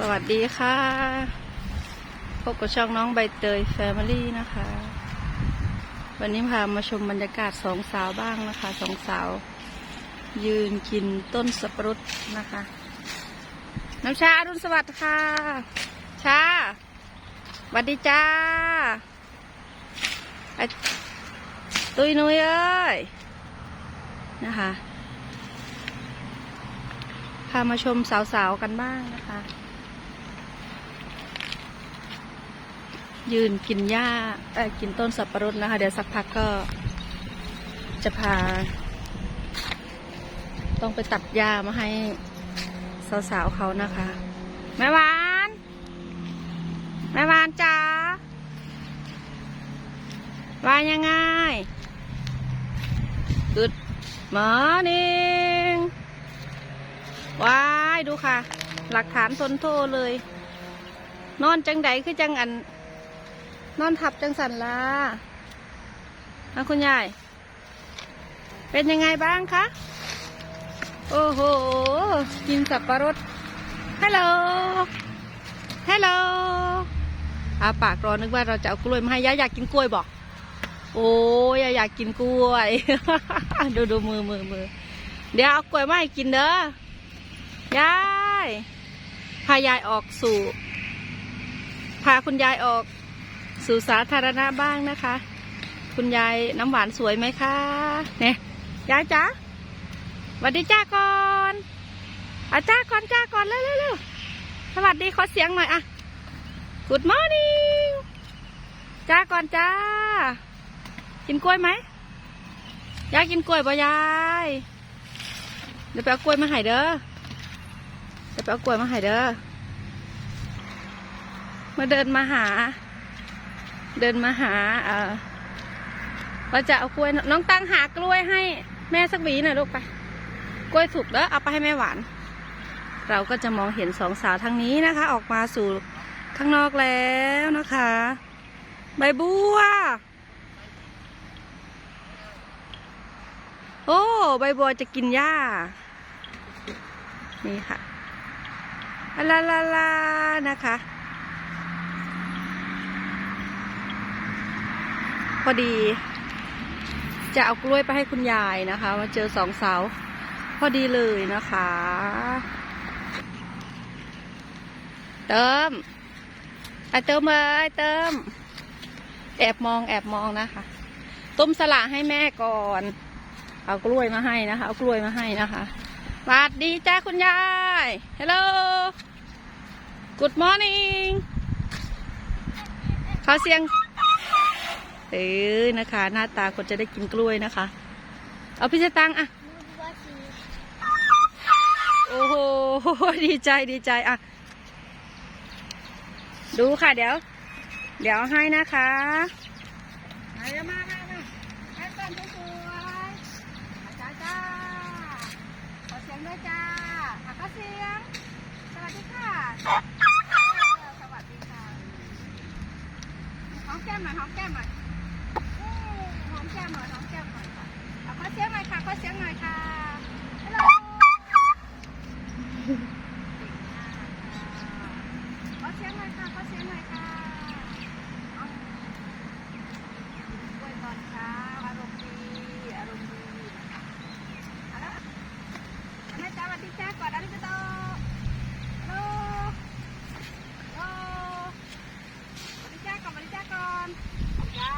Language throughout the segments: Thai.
สวัสดีค่ะ พบกับช่องน้องใบเตยแฟมิลี่นะคะ วันนี้พามาชมบรรยากาศสองสาวบ้างนะคะสองสาว ยืนกินต้นสับปะรดนะคะ น้ำชาอรุณสวัสดิ์ค่ะ ชาสวัสดีจ้าไอตุยนุยเอ้ยนะคะพามาชมสาวๆกันบ้างนะคะ ยืนกินหญ้าเออกินต้นสับปะรดนะคะ เดี๋ยวสักพักก็จะพา ต้องไปตัดหญ้ามาให้สาวๆเขานะคะ แม่วาน แม่วานจ้าวายังไง Good morning ว้ายดูค่ะ หลักฐานทนโทเลย นอนจังใดคือจังอัน นอนทับจังสันละนะคุณยาย เป็นยังไงบ้างคะ โอ้โห กินสับปะรดฮัลโหลฮัลโหลอาปากรอนึกว่าเราจะเอากล้วยมาให้ยายอยากกินกล้วยบอก โอ้ยายอยากกินกล้วย ดูดูมือมือมือ เดี๋ยวเอากล้วยมาให้กินเด้อยาย พายายออกสู่ พาคุณยายออก สู่สาธารณะบ้างนะคะ คุณยายน้ำหวานสวยไหมคะเนี่ยยายจ๋าสวัสดีจ้าก่อนอาจ้าก่อนจ้าก่อนเร็วเร็วสวัสดีขอเสียงหน่อยอะ Good morning จ้าก่อนจ้า กินกล้วยไหมยายกินกล้วยป่ยาย เดี๋ยวไปเอากล้วยมาให้เด้อ เดี๋ยวไปเอากล้วยมาให้เด้อ มาเดินมาหา เดินมาหาเออเราจะเอากล้วยน้องตั้งหากล้วยให้แม่สักหวีหน่อยลูกไปกล้วยสุกแล้วเอาไปให้แม่หวาน เราก็จะมองเห็นสองสาวทางนี้นะคะ ออกมาสู่ข้างนอกแล้วนะคะ ใบบัว โอ้ใบบัวจะกินหญ้า นี่ค่ะอะลาลาลานะคะ พอดี จะเอากล้วยไปให้คุณยายนะคะ มาเจอสองสาวพอดีเลยนะคะ เติมไอเติมเลยไอเติม แอบมองแอบมองนะคะ ต้มสละให้แม่ก่อน เอากล้วยมาให้นะคะ เอากล้วยมาให้นะคะสวัสดีจ้าคุณยายฮัลโหล Good morning ขอเสียง เออนะคะ หน้าตาคนจะได้กินกล้วยนะคะ เอาพี่สตังอะโอ้โหดีใจดีใจอะดูค่ะเดี๋ยว เดี๋ยวให้นะคะมาเลยมามามาให้เปิ้ลสวยๆจ้าจ้าขอเสียงด้วยจ้าอะก็เสียง สวัสดีค่ะเออสวัสดีค่ะหอมแก้มหน่อยหอมแก้มหน่อย หอมแก้มหน่อยหอมแก้มหน่อยค่ะอะขอเสียงหน่อยค่ะขอเสียงหน่อยค่ะฮัลโหล ขอเสียงหน่อยค่ะ ขอเสียงหน่อยค่ะเอากล้วยตอนเช้าอารมณ์ดี อารมณ์ดีนะคะเอาละแม่จ้าสวัสดีจ้าก่อนอาริกาโตฮัลโหลฮัลโหลสวัสดีจ้าก่อนสวัสดีจ้าก่อนจ้า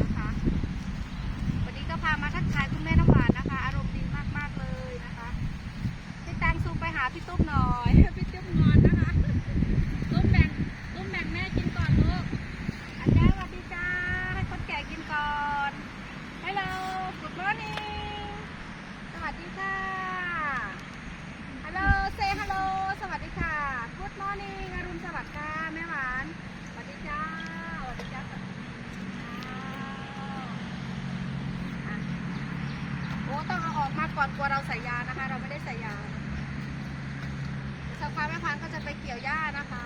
นะคะ วันนี้ก็พามาทักทายคุณแม่น้ำหวานนะคะ อารมณ์ดีมาก ๆ เลยนะคะพี่แตงซูมไปหา พี่ตุ้มหน่อย พี่ตุ้มนอนนะคะ ตุ้มแบ่งตุ้มแบ่งแม่กินก่อนลูกอาจารย์สวัสดีจ้าให้คนแก่กินก่อนฮัลโหล good morning สวัสดีค่ะฮัลโหลเซฮัลโหลสวัสดีค่ะ good morning อรุณสวัสดิ์ค่ะแม่หวานสวัสดีจ้าสวัสดีจ้าสวัสดีจ้าโอ้ต้องเอาออกมาก่อนกลัวเราใส่ยานะคะ เราไม่ได้ใส่ยา สักพักแม่พันธุ์ก็จะไปเกี่ยวหญ้านะคะ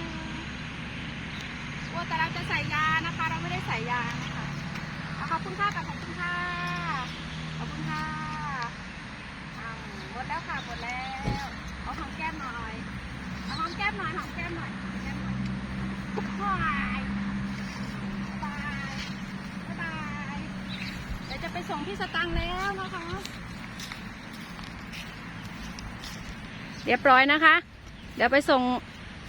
นึงกลัวแต่เราจะใส่ยานะคะ เราไม่ได้ใส่ยานะคะเอาขอบคุณค่ะกับขอบคุณค่ะ ขอบคุณค่ะอ่าหมดแล้วค่ะหมดแล้ว เอาหอมแก้มหน่อย เอาหอมแก้มหน่อยหอมแก้มหน่อยหอมแก้มหน่อยบายบายบ๊ายบายเดี๋ยวจะ ไปส่งพี่สตังค์แล้วนะคะ เรียบร้อยนะคะ เดี๋ยวไปส่ง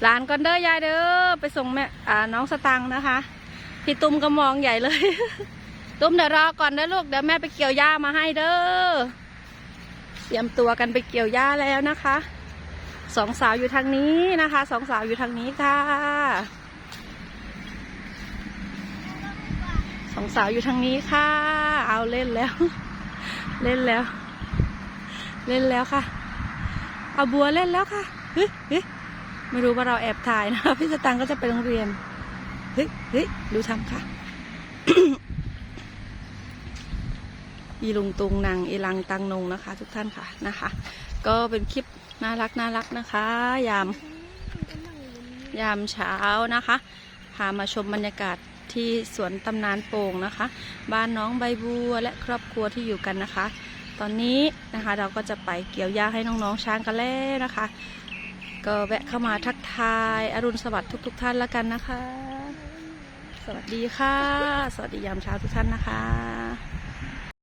หลานก่อนเด้อยายเด้อไปส่งแม่อ่าน้องสตังค์นะคะ พี่ตุ้มก็มองใหญ่เลย ตุ้มเดี๋ยวรอก่อนนะลูกเดี๋ยวแม่ไปเกี่ยวหญ้ามาให้เด้อเตรียมตัวกันไปเกี่ยวหญ้าแล้วนะคะสองสาวอยู่ทางนี้นะคะสองสาวอยู่ทางนี้ค่ะ สองสาวอยู่ทางนี้ค่ะ เอาเล่นแล้ว เล่นแล้ว เล่นแล้วค่ะ เอาบัวเล่นแล้วค่ะเฮ้ยเฮ้ยไม่รู้ว่าเราแอบถ่ายนะพี่สตังก็จะไปโรงเรียนเฮ้ยเฮ้ยดูทำค่ะอีลุงตุงนางอีลังตังนงนะคะ ทุกท่านค่ะนะคะ ก็เป็นคลิปน่ารักน่ารักนะคะ ยาม ยามเช้านะคะ พามาชมบรรยากาศ ที่สวนตำนานโป่งนะคะ บ้านน้องใบบัวและครอบครัวที่อยู่กันนะคะ ตอนนี้นะคะเราก็จะไปเกี่ยวหญ้าให้น้องๆช้างกันแล้วนะคะ ก็แวะเข้ามาทักทาย อรุณสวัสดิ์ทุก ๆ ท่านแล้วกันนะคะ สวัสดีค่ะ สวัสดียามเช้าทุกท่านนะคะ